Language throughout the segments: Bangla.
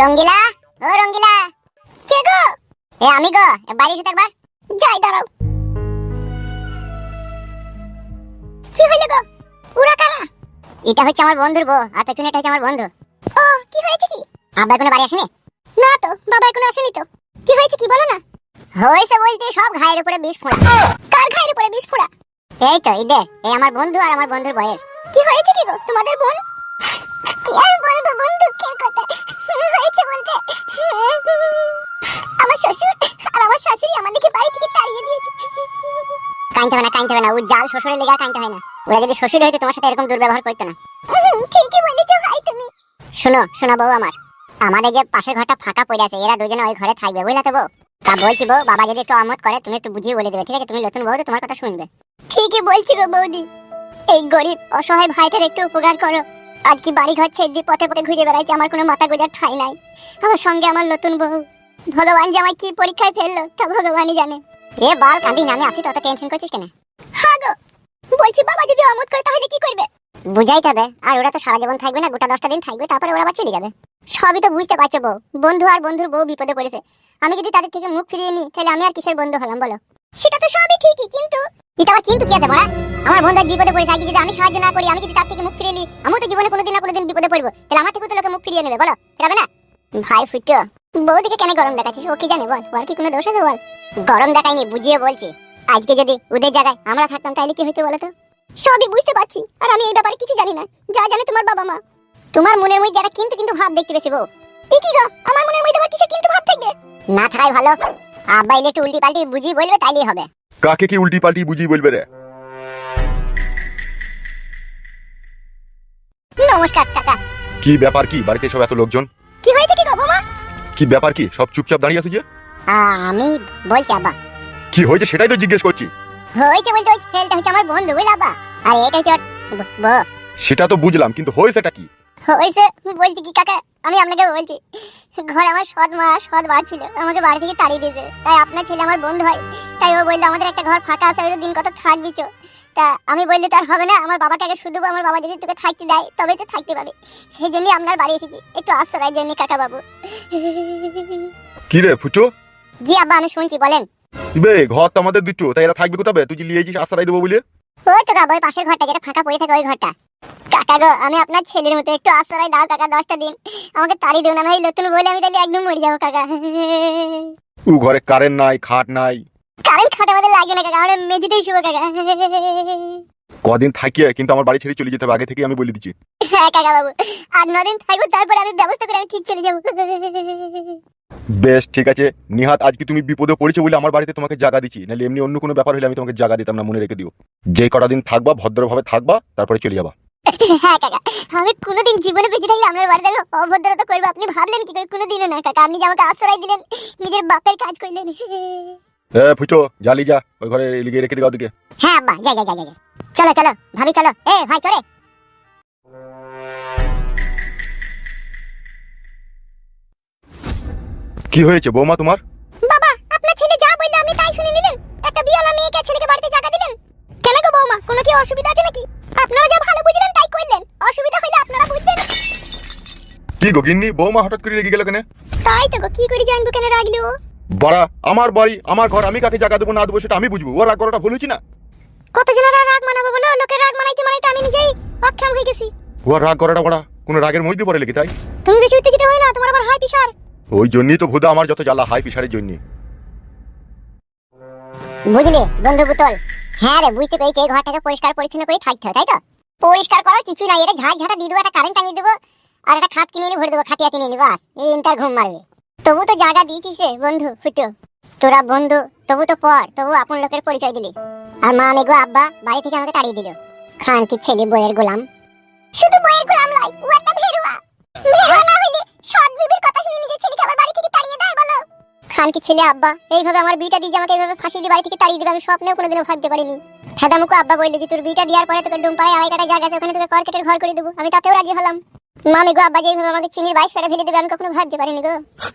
রঙ্গিলা, ও রঙ্গিলা। কে গো? এ আমি গো বাড়ি এসে একবার যাই, দাঁড়াও। কি হইল গো? উড়া কারা? এটা হচ্ছে আমার বন্ধুর বউ, আর পেছনে এটা হচ্ছে আমার বন্ধু। ও, কি হয়েছে কি? আব্বা এখনও বাড়ি আসেনি? না তো, বাবা এখনও আসেনি তো। কি হয়েছে কি বলো না? হয়েছে বলতে সব ঘায়ের উপরে বিষ ফোড়া। কার ঘায়ের উপরে বিষ ফোড়া? এই তো, এই দে, এই আমার বন্ধু আর আমার বন্ধুর বয়ের কি হয়েছে কি গো, তোমাদের বোন? কি আর বলব বোন দুঃখের কথা? হয়েছে বলতে। আমার শ্বশুর আর আমার শাশুড়ি বাড়ি থেকে তাড়িয়ে দিয়েছে। হয় না হয় না ও জাল শ্বশুরের লেগে কাইনতে হয় না। ওরা যদি শ্বশুর তোমার সাথে এরকম দুর্ব্যবহার করতো না। ঠিকই বলেছ ভাই তুমি। শোনো শোনো বউ আমার, আমাদের যে পাশের ঘরটা ফাঁকা পড়ে আছে, এরা দুজনে ওই ঘরে থাকবে, বুঝলা তো বউ? তা বলছি বউ বাবা যদি একটু আমত করে তুমি একটু বুঝিয়ে বলে দেবে ঠিক আছে? তুমি নতুন বউ তো তোমার কথা শুনবে। ঠিকই বলছি গো বৌদি। এই গরিব অসহায় ভাইটার একটু উপকার করো। আজ কি বাড়ি ঘর ছেড়ে দিয়ে পথে পথে ঘুরে বেড়াইছে আমার কোনো মাথা গোজার ঠাই নাই। আমার সঙ্গে আমার নতুন বউ। ভগবান যে আমায় কি পরীক্ষায় ফেলল তা ভগবানই জানে। এ বাল কান্দি না আমি আছি তত টেনশন করছিস কেন? হ্যাঁ গো বলছি বাবা যদি অমত করে তাহলে কি করবে? বুঝাইতে হবে আর ওরা তো সারা জীবন থাকবে না, গোটা দশটা দিন থাকবে, তারপরে ওরা আবার চলে যাবে। সবই তো বুঝতে পারছ বউ। বন্ধু আর বন্ধুর বউ বিপদে পড়েছে। আমি যদি তাদের থেকে মুখ ফিরিয়ে নিই, তাহলে আমি আর কিসের বন্ধু হলাম বলো? সেটা তো সবই ঠিকই, কিন্তু এটা আবার কিন্তু কি আছে বড়া আমার বন্ধু আজ বিপদে পড়েছে, আজ যদি আমি সাহায্য না করি, আমি যদি তার থেকে মুখ ফিরিয়ে নিই আমি তো জীবনে কোনোদিন না কোনোদিন বিপদে পড়ব। তাহলে আমার থেকে তো লোকে মুখ ফিরিয়ে নেবে, বলো? যাবে না? ভাই ফুটো বৌদিকে কেন গরম দেখাচ্ছিস? ও কি জানে বল? ওর কি কোনো দোষ আছে বল? গরম দেখাইনি বুঝিয়ে বলছি। আজকে যদি ওদের জায়গায় আমরা থাকতাম, তাহলে কি হইতো বলো তো? সবই বুঝতে পারছি আর আমি এই ব্যাপারে কিছু জানি না। যা জানে তোমার বাবা মা। তোমার মনের মধ্যে একটা কিন্তু কিন্তু ভাব দেখতে পেয়েছে বউ এ কি গো? আমার মনের মধ্যে আবার কিসের কিন্তু ভাব থাকবে? না থাকাই ভালো। আব্বা এলে একটু উল্টি পাল্টি বুঝি বলবে তাইলেই হবে। কাকে কি উল্টি পাল্টি বুঝিয়ে বলবে রে? নমস্কার কাকা। কি ব্যাপার কি? বাড়িতে সব এত লোকজন? কি হয়েছে কি গো বৌমা? কি ব্যাপার কি? সব চুপচাপ দাঁড়িয়ে আছে যে? আমি বলছি আব্বা। কি হয়েছে সেটাই তো জিজ্ঞেস করছি। হয়েছে বলতে ওই ছেলেটা হচ্ছে আমার বন্ধু বুঝলে আব্বা? আর এটা ব- বউ সেটা তো বুঝলাম কিন্তু হয়েছেটা কি? হয়েছে বলছি কি কাকা আমি আপনাকে বলছি ঘরে আমার সৎ মা সৎ মা ছিল আমাকে বাড়ি থেকে তাড়িয়ে দিয়েছে। তাই আপনার ছেলে আমার বন্ধু হয়। তাই ও বলল আমাদের একটা ঘর ফাঁকা আছে ওই দিন কত থাকবি চো। তা আমি বললি তার হবে না আমার বাবাকে আগে শুধু আমার বাবা যদি তোকে থাকতে দেয় তবে তো থাকতে পাবে। সেই জন্যই আপনার বাড়ি এসেছি। একটু আশ্রয়ের জন্য কাকা বাবু। কি রে ফুটো জি আব্বা আমি শুনছি বলেন। বে ঘর তো আমাদের দুটো তাই এরা থাকবে কোথাবে? তুই যে লিয়েছিস আশ্রয় দেবো বলে? ওই তো কাকা ওই পাশের ঘরটা যেটা ফাঁকা পড়ে থাকে ওই ঘরটা। কাকা গো আমি আপনার ছেলের মতো একটু আশ্রয় দাও কাকা দশটা দিন। আমাকে তাড়ি দেবো না ভাই নতুন বলে আমি তাহলে একদম মরে যাব কাকা। ঘরে কারেন্ট নাই খাট নাই। কারেন্ট খাটা আমাদের লাগবে না কাকা আমরা মেঝেতেই শুবো কাকা। কদিন থাকিয়ে কিন্তু আমার বাড়ি ছেড়ে চলে যেতে হবে আগে থেকে আমি বলে দিচ্ছি। হ্যাঁ কাকা বাবু। আর নদিন থাকব তারপরে আমি ব্যবস্থা করে আমি ঠিক চলে যাব। বেশ ঠিক আছে। নিহাত আজকে তুমি বিপদে পড়েছো বলে আমার বাড়িতে তোমাকে জায়গা দিচ্ছি। নাহলে এমনি অন্য কোনো ব্যাপার হলে আমি তোমাকে জায়গা দিতাম না মনে রেখে দিও। যে কটা দিন থাকবা ভদ্রভাবে থাকবা তারপরে চলে যাবা। হ্যাঁ কাকা। আমি কোনোদিন জীবনে বেঁচে থাকলে আপনার বাড়িতে অভদ্রতা করব আপনি ভাবলেন কি করে? কোনোদিনও না কাকা। আপনি যে আমাকে আশ্রয় দিলেন নিজের বাপের কাজ করলেন। এ ফুটো জালি যা ওই ঘরে লিখে রেখে দিও ওদিকে। হ্যাঁ আব্বা যাই যাই যাই যাই চলো চলো ভাবি চলো। এ ভাই চলে। কি হয়েছে বৌমা তোমার? বাবা আপনার ছেলে যা বলল আপনি তাই শুনে নিলেন। একটা বিয়ালা মেয়েকে ছেলেকে বাড়িতে জায়গা দিলেন? কেন গো বৌমা কোনো কি অসুবিধা আছে নাকি? আপনারা যা ভালো বুঝলেন তাই করলেন। অসুবিধা হইলে আপনারা বুঝবেন। কি গো গিন্নি বৌমা হঠাৎ করে রেগে গেল কেন? তাই তো গো কি করে জানব কেন রাগলো? বাড়া আমার বাড়ি আমার ঘর আমি কাকে জায়গা দেবো না দেবো সেটা আমি বুঝব। ওর রাগ করাটা ভুল হয়েছি না? কত জনেরা রাগ মানাবো বলো? লোকের রাগ মানাইতে মানাইতে আমি নিজেই অক্ষম হয়ে গেছি। ওর রাগ করাটা বড়া কোনো রাগের মধ্যে পড়ে লেগে তাই? তুমি বেশি উত্তেজিত হই না তোমার আবার হাই প্রেশার ওই জন্যই তো ভুদা আমার যত জ্বালা হাই প্রেশারের জন্য। বুঝলি, বন্ধু পুতল? হ্যাঁ রে, বুঝতে পেরেছি, এই ঘরটাকে পরিষ্কার পরিচ্ছন্ন করে থাকতে হবে তাই তো? পরিষ্কার করার কিছু নাই, এটা ঝাঁট ঝাঁটা দিয়ে দেবো, একটা কারেন্ট টাঙিয়ে দেবো, আর একটা খাট কিনে এনে ভরে দেবো, খাটিয়া কিনে নিবো বাস, এই ইন্টার ঘুম মারবে। তবু তো জায়গা দিয়েছিস রে, বন্ধু, ফুটো। তোরা বন্ধু, তবু তো পর, তবু আপন লোকের পরিচয় দিলি। আর মা মেঘো আব্বা বাড়ি থেকে আমাকে তাড়িয়ে দিল। খান কি ছেলে, বইয়ের গোলাম। শুধু বইয়ের গোলাম নয়, ও একটা ভেরুয়া ভেরুয়া না হইলে সৎ বিবির কথা নিজের ছেলেকে আবার বাড়ি থেকে তাড়িয়ে দেয় বলো। খান কি ছেলে আব্বা? এইভাবে আমার বিটা দিয়ে আমাকে এইভাবে ফাঁসি দিয়ে বাড়ি থেকে তাড়িয়ে দিবে আমি স্বপ্নেও কোনোদিনও ভাবতে পারিনি হেদামুকু আব্বা বললি যে তোর বিটা দেওয়ার পরে তোকে ডুমপাড়ায় আড়াই কাটা জায়গা আছে ওখানে তোকে কর্কেটের ঘর করে দেবো। আমি তাতেও রাজি হলাম। মামি গো আব্বা যে আমাকে চিনির বাইশ ফেলে ফেলে দেবে আমি কখনো ভাবতে পারিনি গো।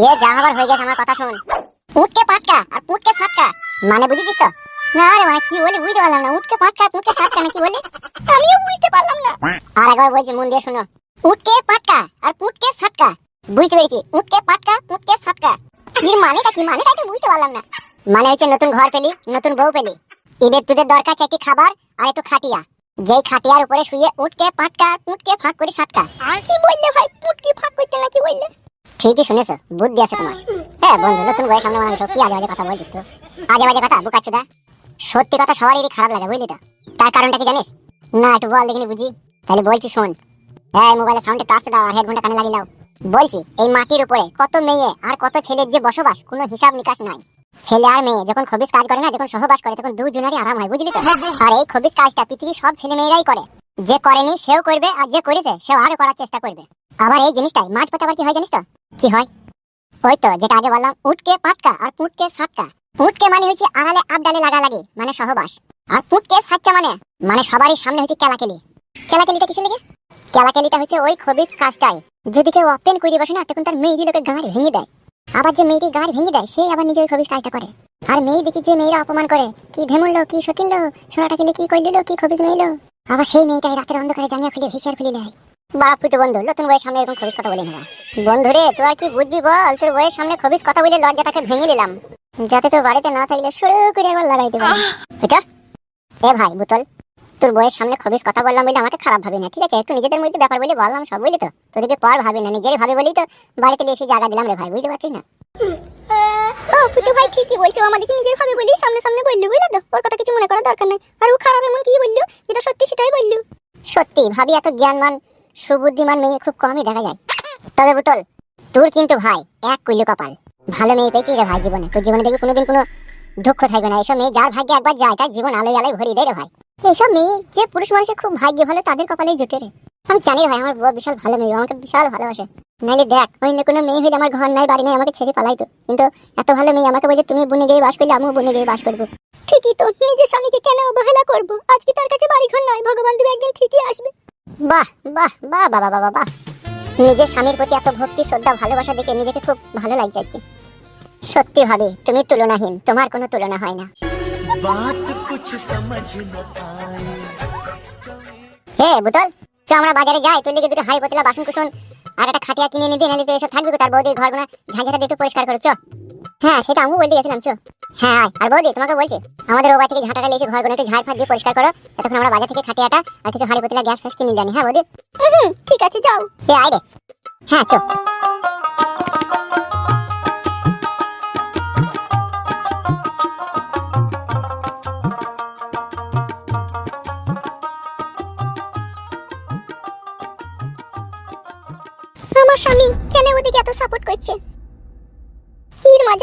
এ যা হবার হয়ে গেছে আমার কথা শোন। পুটকে পাটকা আর পুটকে ফাটকা। মানে বুঝেছিস তো? না রে মানে কি বলি বুঝতে পারলাম না। উঠকে পাটকা সাটকা না কি বলে? আমিও বুঝতে পারলাম না। আর একবার বলছি মন দিয়ে শোনো। উঠকে পাটকা আর পুটকে সাটকা বুঝতে পেরেছি। উঠকে পাটকা সাটকা এর মানেটা কি? মানেটা তো বুঝতে পারলাম না। মানে হচ্ছে নতুন ঘর পেলি নতুন বউ পেলি। এবার তোদের দরকার চাইটি খাবার আর একটু খাটিয়া। যেই খাটিয়ার উপরে শুয়ে উঠকে পাটকা আর ফাঁক করে সাটকা আর কি বললে ভাই? পুটকে ফাঁক করতে না কি বললে? ঠিকই শুনেছো বুদ্ধি আছে তোমার। হ্যাঁ বন্ধু নতুন সামনে মানুষ কি আজে বাজে কথা বলছিস তো আজে বাজে কথা বুকাচ্ছুদা সত্যি কথা সবারই খারাপ লাগে বুঝলি তো? তার কারণটা কি জানিস? না একটু বল দেখিনি বুঝি। তাহলে বলছি শোন। হ্যাঁ মোবাইলের সাউন্ডে কাজতে দাও আর হেডফোনটা কানে লাগিয়ে দাও। বলছি এই মাটির উপরে কত মেয়ে আর কত ছেলের যে বসবাস কোনো হিসাব নিকাশ নাই। ছেলে আর মেয়ে যখন খবিস কাজ করে না যখন সহবাস করে তখন দুজনেরই আরাম হয় বুঝলি তো? আর এই খবিস কাজটা পৃথিবীর সব ছেলে মেয়েরাই করে। যে করেনি সেও করবে আর যে করেছে সেও আরও করার চেষ্টা করবে। আবার এই জিনিসটাই মাছ পাতা আবার কি হয় জানিস তো? কি হয়? ওই তো যেটা আগে বললাম উটকে পাটকা আর পুটকে সাটকা। পুটকে মানে হচ্ছে আড়ালে আবডালে লাগালাগি মানে সহবাস। আর পুটকে সাচ্চা মানে মানে সবারই সামনে হচ্ছে কেলাকেলি। কেলাকেলিটা কিসের লেগে? কেলাকেলিটা হচ্ছে ওই খবিজ কাজটাই। যদি কেউ ওপেন করে বসে না তখন তার মেয়েটি লোকে গাঁড় ভেঙে দেয়। আবার যে মেয়েটি গাঁড় ভেঙে দেয় সে আবার নিজে ওই খবিজ কাজটা করে। আর মেয়ে দেখি যে মেয়েরা অপমান করে কি ঢেমুললো কি সতিললো ছোড়াটা খেলে কি করলিলো কি খবিজ মেয়েলো আবার সেই মেয়েটাই রাতের অন্ধকারে জানিয়া খুলে হিসার খুলে নেয়। বাপ বন্ধু নতুন বইয়ের সামনে এরকম খবিজ কথা বলে নেবা। বন্ধু রে তুই আর কি বুঝবি বল? তোর বইয়ের সামনে খবিজ কথা বলে লজ্জাটাকে ভেঙে নিলাম। যাতে তোর বাড়িতে না থাকলে শুরু করে একবার লাগাই দেবো। এটা এ ভাই বুতল। তোর বইয়ের সামনে খবিজ কথা বললাম বলে আমাকে খারাপ ভাবি না ঠিক আছে? একটু নিজেদের মধ্যে ব্যাপার বলে বললাম সব বুঝলি তো? তোদেরকে পর ভাবি না নিজের ভাবে বলেই তো বাড়িতে এসে জায়গা দিলাম রে ভাই বুঝতে পারছিস না? ও পুটু ভাই ঠিকই বলছো আমাদেরকে নিজের ভাবে বলি সামনে সামনে বললু বুঝলে তো? ওর কথা কিছু মনে করার দরকার নেই। আর ও খারাপ এমন কি বলল? যেটা সত্যি সেটাই বললু। সত্যি ভাবি এত জ্ঞানমান সুবুদ্ধিমান মেয়ে খুব কমই দেখা যায়। তবে বুতল তোর কিন্তু ভাই এক কইলু কপাল। ভালো মেয়ে পেয়েছিস রে ভাই জীবনে। তোর জীবনে দেখবি কোনোদিন কোনো দুঃখ থাকবে না। এসব মেয়ে যার ভাগ্যে একবার যায় তার জীবন আলোয় আলোয় ভরিয়ে দেয় রে ভাই। এইসব মেয়ে যে পুরুষ মানুষের খুব ভাগ্য ভালো তাদের কপালেই জুটে রে। আমি জানি ভাই, আমার বউ বিশাল ভালো মেয়ে, আমাকে বিশাল ভালোবাসে। নাইলে দেখ, অন্য কোনো মেয়ে হইলে আমার ঘর নাই, বাড়ি নাই, আমাকে ছেড়ে পালাইতো কিন্তু এত ভালো মেয়ে আমাকে বলছে, তুমি বনে গিয়ে বাস করলে, আমিও বনে গিয়ে বাস করব। ঠিকই তো, নিজের স্বামীকে কেন অবহেলা করব? আজকে তার কাছে বাড়ি ঘর নয় ভগবান দেবে একদিন ঠিকই আসবে। বাহ বাহ বাহ বাবা বাবা বাহ। নিজের স্বামীর প্রতি এত ভক্তি, শ্রদ্ধা, ভালোবাসা দেখে নিজেকে খুব ভালো লাগছে আজকে। সত্যি ভাবে, তুমি তুলনাহীন, তোমার কোনো তুলনা হয় না। बात कुछ समझ न आए হে বুতল চ আমরা বাজারে যাই তুই লিখে দুটো হাই বোতলা বাসন কুসন আর একটা খাটিয়া কিনে নিবি নাহলে তো এসব থাকবে তো তার বৌদি ঘরগুলো ঝাঁঝাটা দিয়ে একটু পরিষ্কার করো চ হ্যাঁ সেটা আমিও বলতে গেছিলাম চ হ্যাঁ আয়। আর বৌদি তোমাকে বলছি আমাদের ও বাড়ি থেকে ঝাঁটাটা লেগেছে ঘরগুলো একটু ঝাড় ফাঁক দিয়ে পরিষ্কার করো তখন আমরা বাজার থেকে খাটিয়াটা আর কিছু হাড়ি বোতলা গ্যাস ফ্যাস কিনে জানি হ্যাঁ বৌদি ঠিক আছে যাও এ আয় রে হ্যাঁ চ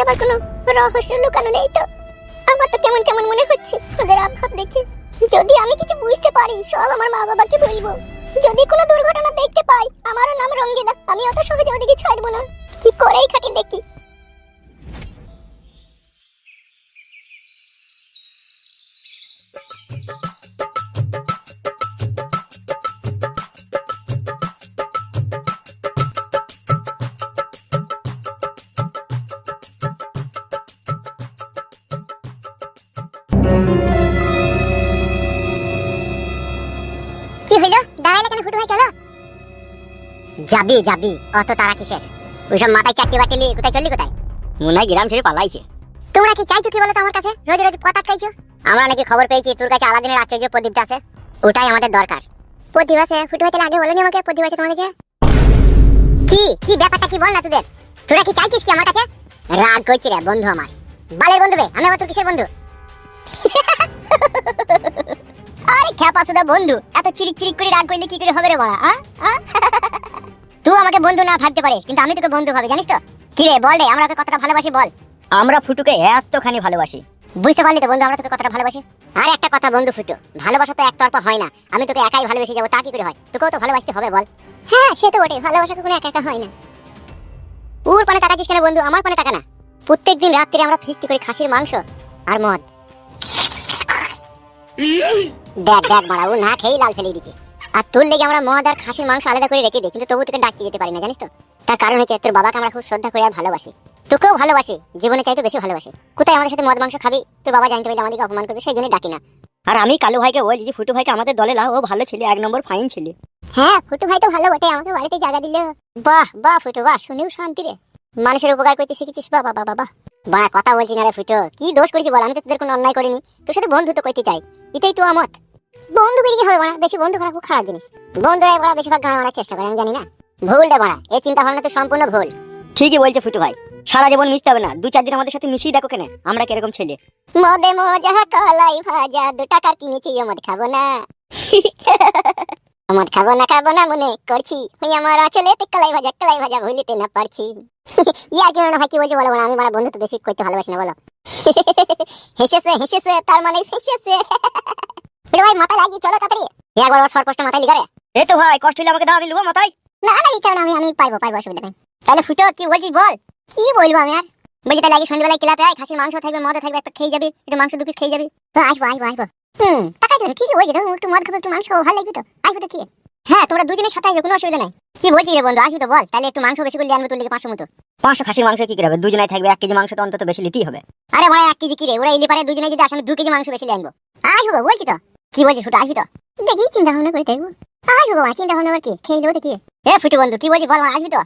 আবার কোনো রহস্য লুকানো নেই তো। আমার তো কেমন কেমন মনে হচ্ছে, ওদের আভাব দেখে। যদি আমি কিছু বুঝতে পারি, সব আমার মা বাবাকে বলব। যদি কোনো দুর্ঘটনা দেখতে পাই, আমারও নাম রঙ্গিলা, আমি অত সহজে ওদিকে ছাড়বো না। কি করেই খাটি দেখি। কি হইল? দাঁড়াইলে কেন ফুটু ভাই, চলো। যাবি যাবি, অত তারা কিসের? ওইসব মাথায় চারটি বাটি নিয়ে কোথায় চললি কোথায়? মনে হয় গ্রাম ছেড়ে পালাইছে। তোমরা কি চাইছো কি বলো তো আমার কাছে? রোজ রোজ কথা আটকাইছো আমরা নাকি খবর পেয়েছি তোর কাছে আলাদিনের আশ্চর্য প্রদীপটা আছে। ওটাই আমাদের দরকার। প্রদীপ আছে? ফুটু ভাই, তাহলে আগে বলনি আমাকে প্রদীপ আছে তোমার কাছে? কি? কি ব্যাপারটা কি বল না তোদের? তোরা কি চাইছিস কি আমার কাছে? রাগ করছি রে, বন্ধু আমার। বালের বন্ধু রে আমি আবার তোর কিসের বন্ধু? আরে খ্যাপা সুদা বন্ধু। এত চিরিক চিরিক করে রাগ করলে কি করে হবে রে বড়া? তুই আমাকে বন্ধু না ভাবতে পারিস কিন্তু আমি তোকে বন্ধু ভাবি জানিস তো? কি রে বল রে আমরা ওকে কতটা ভালোবাসি বল। আমরা ফুটুকে এতখানি ভালোবাসি। বুঝতে পারলি তো বন্ধু আমরা তোকে কতটা ভালোবাসি? আর একটা কথা বন্ধু ফুটো ভালোবাসা তো একতরফা হয় না আমি তোকে একাই ভালোবেসে যাব তা কি করে হয়? তোকেও তো ভালোবাসতে হবে বল। হ্যাঁ সে তো বটে ভালোবাসা কোনো একা একা হয় না। ওর পানে তাকাচ্ছিস কেন বন্ধু? আমার পানে তাকা না। প্রত্যেকদিন রাত্রে আমরা ফিস্টি করি খাসির মাংস আর মদ। দেখ দেখ মারা ও না খেয়েই লাল ফেলে দিচ্ছে আর তোর লেগে আমরা মদ আর খাসির মাংস আলাদা করে রেখে দিই কিন্তু তবু তোকে ডাকতে যেতে পারি না জানিস তো? তার কারণ হচ্ছে তোর বাবাকে আমরা খুব শ্রদ্ধা করে আর ভালোবাসি। তোকেও ভালোবাসে জীবনে চাইতে বেশি ভালোবাসে। কোথায় আমাদের সাথে মদ মাংস খাবি? তোর বাবা জানতে পারলে আমাদেরকে অপমান করবে সেই জন্য ডাকি না। আর আমি কালু ভাইকে বলছি যে ফুটু ভাইকে আমাদের দলে লাও ও ভালো ছেলে এক নম্বর ফাইন ছেলে। হ্যাঁ ফুটু ভাই তো ভালো বটে আমাকে বাড়িতে জায়গা দিল। বাহ বাহ ফুটু বাহ শুনেও শান্তি রে। মানুষের উপকার করতে শিখেছিস বাবা বাবা বাবা বাড়া কথা বলছি না রে ফুটো কি দোষ করেছি বল? আমি তো তোদের কোনো অন্যায় করিনি। তোর সাথে বন্ধুত্ব করতে চাই। এটাই তো আমত বন্ধু বেরিয়ে হবে বাড়া বেশি বন্ধু করা খুব খারাপ জিনিস। বন্ধুরাই বড়া বেশিরভাগ গান মারার চেষ্টা করে আমি জানি না। ভুল রে বড়া এই চিন্তা ভাবনা তো সম্পূর্ণ ভুল। ঠিকই বলছে ফুটু ভাই। সারা জীবন মিশতে হবে না দু চার দিন আমাদের সাথে মিশিয়ে দেখো কেন আমরা কীরকম ছেলে। মদে মজা কলাই ভাজা দু টাকার কিনেছি মদ খাব না। মদ খাব না খাব না মনে করছি। ওই আমার চলে কলাই ভাজা কলাই ভাজা ভুলিতে না পারছি। ইয়ার কি মনে হয় কি বলছো বলো আমি মারা বন্ধু তো বেশি করতে ভালোবাসি না বলো। হেসেছে হেসেছে তার মানে ফেসেছে বলে ভাই মাথা লাগিয়ে চলো তাড়াতাড়ি। একবার ওর সরকষ্ট মাথায় লিগারে এই তো ভাই কষ্ট হলে আমাকে দাও আমি লুবো মাথায়। না না ইচ্ছা না আমি আমি পারব পারব অসুবিধা নেই। তাহলে ফুটো কি বলছিস বল? কি বলব আমি আর? বলছি তাহলে আগে সন্ধ্যেবেলায় ক্লাবে আয় খাসির মাংস থাকবে মদ থাকবে একটা খেয়ে যাবি একটু মাংস দু পিস খেয়ে যাবি। তো আসব আসব আসব। হুম টাকা দেবেন কি বলছি তো একটু মদ খাব একটু মাংস ভালো লাগবে তো। আসব তো কি হ্যাঁ তোমরা দুজনের সাথে আসবে কোনো অসুবিধা নাই। কি বলছিস রে বন্ধু? আসবি তো বল। তাহলে একটু মাংস বেশি করে আনব তোর পাঁচশো মতো। পাঁচশো খাসির মাংস কি করে হবে দুজনাই থাকবে এক কেজি মাংস তো অন্তত বেশি নিতেই হবে। আরে বড় এক কেজি কি রে ওরা ইলি পারে দুজনে যদি আসলে দু কেজি মাংস বেশি আনব। আসব বলছি তো। কি বলছিস ফুটো আসবি তো? দেখি চিন্তা ভাবনা করে দেখব। আসব বাবা চিন্তা ভাবনা করে কি? খেয়ে নেব দেখি এ ফুটু বন্ধু কি বলছিস বল আসবি তো?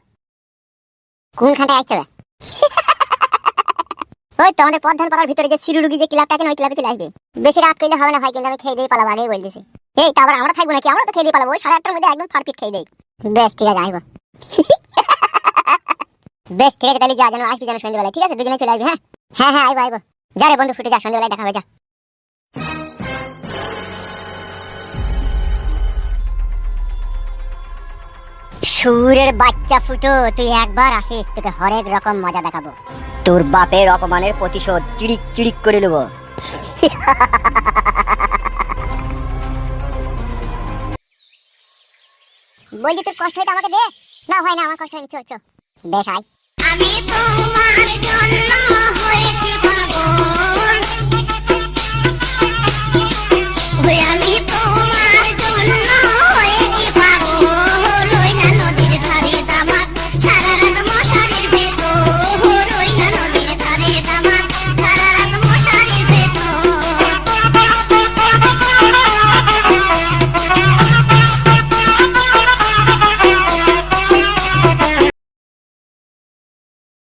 কোনখানটায় আসতে হবে? ওই তো আমাদের পদ্ধান পাড়ার ভিতরে যে সিরুরুগি যে ক্লাবটা আছে ওই ক্লাবে চলে আসবে। বেশি রাত করলে হবে না ভাই কিন্তু আমি খেয়ে দিয়ে পালাবো আগেই বলতেছি। এই তারপর আমরা থাকব নাকি? আমরা তো খেয়ে দিয়ে পালাবো ওই সাড়ে আটটার মধ্যে একদম পারফেক্ট খেয়ে দেই। বেশ, ঠিক আছে আসব বেশ, ঠিক আছে, তাহলে যা যেন আসবি যেন সন্ধ্যেবেলায়, ঠিক আছে? দুজনে চলে আসবি হ্যাঁ? হ্যাঁ হ্যাঁ আইবো আইবো। যা রে বন্ধু, ফুটে যা, সন্ধ্যেবেলায় দেখা যা। সুরের বাচ্চা ফুটো, তুই একবার আসিস, তোকে হরেক রকম মজা দেখাবো। তোর বাপের অপমানের প্রতিশোধ, চিড়িক চিড়িক করে নেব। বলি তোর কষ্ট হয় আমাকে দে। না, হয় না, আমার কষ্ট হয়নি চো চো বেশ, আয়। আমি তোমার জন্য হয়েছি পাগল।